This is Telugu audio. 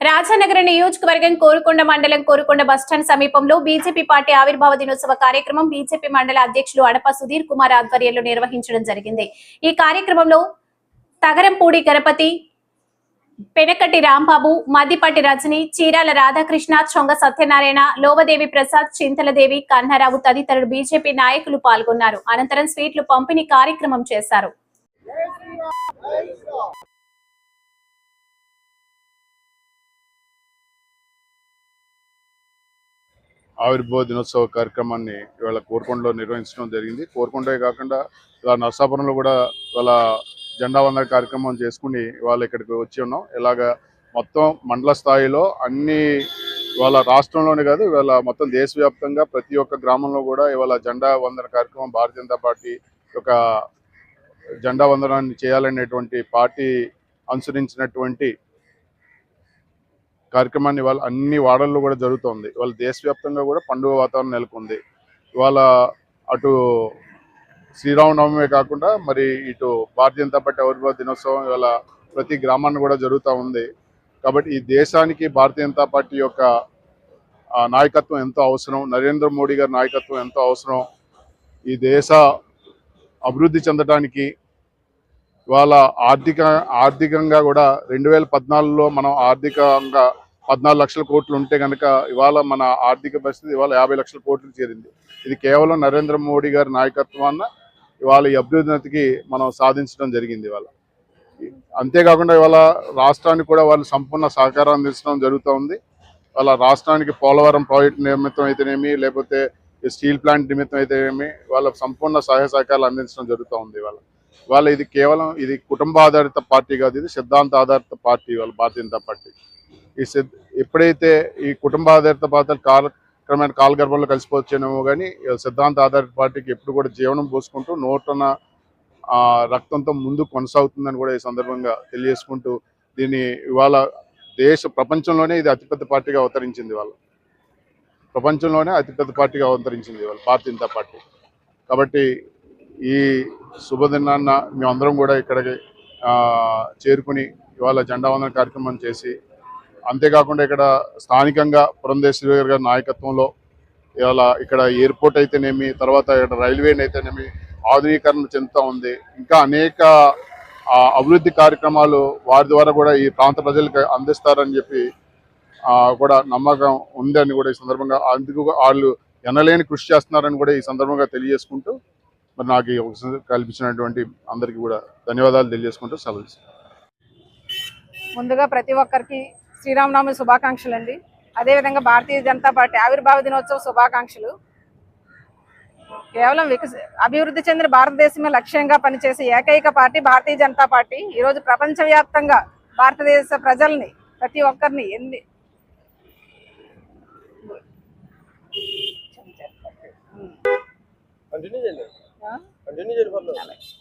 రాజానగర నియోజకవర్గం కోరుకొండ మండలం కోరుకొండ బస్టాండ్ సమీపంలో బీజేపీ పార్టీ ఆవిర్భావ దినోత్సవ కార్యక్రమం బీజేపీ మండల అధ్యక్షులు అడప సుధీర్ కుమార్ ఆధ్వర్యంలో నిర్వహించడం జరిగింది. ఈ కార్యక్రమంలో తగరంపూడి గణపతి పెనకటి రాంబాబు మద్దిపాటి రజని చీరాల రాధాకృష్ణ చొంగ సత్యనారాయణ లోవదేవి ప్రసాద్ చింతలదేవి కన్నారావు తదితరులు బీజేపీ నాయకులు పాల్గొన్నారు. అనంతరం స్వీట్లు పంపిణీ కార్యక్రమం చేశారు. ఆవిర్భావ దినోత్సవ కార్యక్రమాన్ని ఇవాళ కోరుకొండలో నిర్వహించడం జరిగింది. కోరుకొండే కాకుండా ఇలా నర్సాపురంలో కూడా ఇవాళ జెండా వందన కార్యక్రమం చేసుకుని ఇవాళ ఇక్కడికి వచ్చి ఉన్నాం. ఇలాగ మొత్తం మండల స్థాయిలో అన్ని ఇవాళ రాష్ట్రంలోనే కాదు ఇవాళ మొత్తం దేశవ్యాప్తంగా ప్రతి ఒక్క గ్రామంలో కూడా ఇవాళ జెండా వందన కార్యక్రమం భారతీయ జనతా పార్టీ యొక్క జెండా వందనాన్ని చేయాలనేటువంటి పార్టీ అనుసరించినటువంటి కార్యక్రమాన్ని ఇవాళ అన్ని వాడల్లో కూడా జరుగుతోంది. ఇవాళ దేశవ్యాప్తంగా కూడా పండుగ వాతావరణం నెలకొంది. ఇవాళ అటు శ్రీరామనవమే కాకుండా మరి ఇటు భారతీయ జనతా పార్టీ ఆవిర్భావ దినోత్సవం ఇవాళ ప్రతి గ్రామాన్ని కూడా జరుగుతూ ఉంది. కాబట్టి ఈ దేశానికి భారతీయ జనతా పార్టీ యొక్క నాయకత్వం ఎంతో అవసరం. నరేంద్ర మోడీ గారి నాయకత్వం ఎంతో అవసరం. ఈ దేశ అభివృద్ధి చెందడానికి ఇవాళ ఆర్థిక ఆర్థికంగా కూడా రెండు వేల పద్నాలుగులో మనం ఆర్థికంగా పద్నాలుగు లక్షల కోట్లు ఉంటే కనుక ఇవాళ మన ఆర్థిక పరిస్థితి ఇవాళ యాభై లక్షల కోట్లు చేరింది. ఇది కేవలం నరేంద్ర మోడీ గారి నాయకత్వాన్న ఇవాళ ఈ అభ్యున్నతికి మనం సాధించడం జరిగింది ఇవాళ. అంతేకాకుండా ఇవాళ రాష్ట్రానికి కూడా వాళ్ళు సంపూర్ణ సహకారం అందించడం జరుగుతూ ఉంది. వాళ్ళ రాష్ట్రానికి పోలవరం ప్రాజెక్టు నిమిత్తం అయితేనేమి లేకపోతే స్టీల్ ప్లాంట్ నిమిత్తం అయితేనేమి వాళ్ళ సంపూర్ణ సహాయ సహకారాలు అందించడం జరుగుతూ ఉంది ఇవాళ. వాళ్ళ ఇది కేవలం ఇది కుటుంబ ఆధారిత పార్టీ కాదు ఇది సిద్ధాంత ఆధారిత పార్టీ వాళ్ళ భారతీయ జనతా పార్టీ. ఈ సిద్ ఎప్పుడైతే ఈ కుటుంబ ఆధారిత పార్టీలు కాలక్రమేణ కాలగర్భంలో కలిసిపోవచ్చేనేమో కానీ సిద్ధాంత ఆధారిత పార్టీకి ఎప్పుడు కూడా జీవనం పోసుకుంటూ నూటన ఆ, రక్తంతో ముందు కొనసాగుతుందని కూడా ఈ సందర్భంగా తెలియజేసుకుంటూ దీన్ని ఇవాళ దేశ ప్రపంచంలోనే ఇది అతిపెద్ద పార్టీగా అవతరించింది వాళ్ళు ప్రపంచంలోనే అతిపెద్ద పార్టీగా అవతరించింది వాళ్ళ భారతీయ జనతా పార్టీ. కాబట్టి ఈ శుభదినాన్న మేమందరం కూడా ఇక్కడికి చేరుకుని ఇవాళ జెండా వందన కార్యక్రమం చేసి అంతేకాకుండా ఇక్కడ స్థానికంగా పురంధేశ్వరి గారి నాయకత్వంలో ఇవాళ ఇక్కడ ఎయిర్పోర్ట్ అయితేనేమి తర్వాత ఇక్కడ రైల్వే అయితేనేమి ఆధునీకరణ చెందుతూ ఉంది. ఇంకా అనేక అభివృద్ధి కార్యక్రమాలు వారి ద్వారా కూడా ఈ ప్రాంత ప్రజలకు అందిస్తారని చెప్పి కూడా నమ్మకం ఉందని కూడా ఈ సందర్భంగా అందుకు వాళ్ళు ఎనలేని కృషి చేస్తున్నారని కూడా ఈ సందర్భంగా తెలియజేసుకుంటూ మరి నాకు ఈ కల్పించినటువంటి అందరికీ కూడా ధన్యవాదాలు తెలియజేసుకుంటూ సెలవు ముందుగా ప్రతి ఒక్కరికి శ్రీరామనవమి శుభాకాంక్షలు అండి అదేవిధంగా భారతీయ జనతా పార్టీ ఆవిర్భావ దినోత్సవ శుభాకాంక్షలు. కేవలం వికస అభివృద్ధి చెందిన భారతదేశమే లక్ష్యంగా పనిచేసే ఏకైక పార్టీ భారతీయ జనతా పార్టీ. ఈరోజు ప్రపంచవ్యాప్తంగా భారతదేశ ప్రజల్ని ప్రతి ఒక్కరిని ఎన్ని కంటిన్యూ చేయండి. కంటిన్యూ చేయండి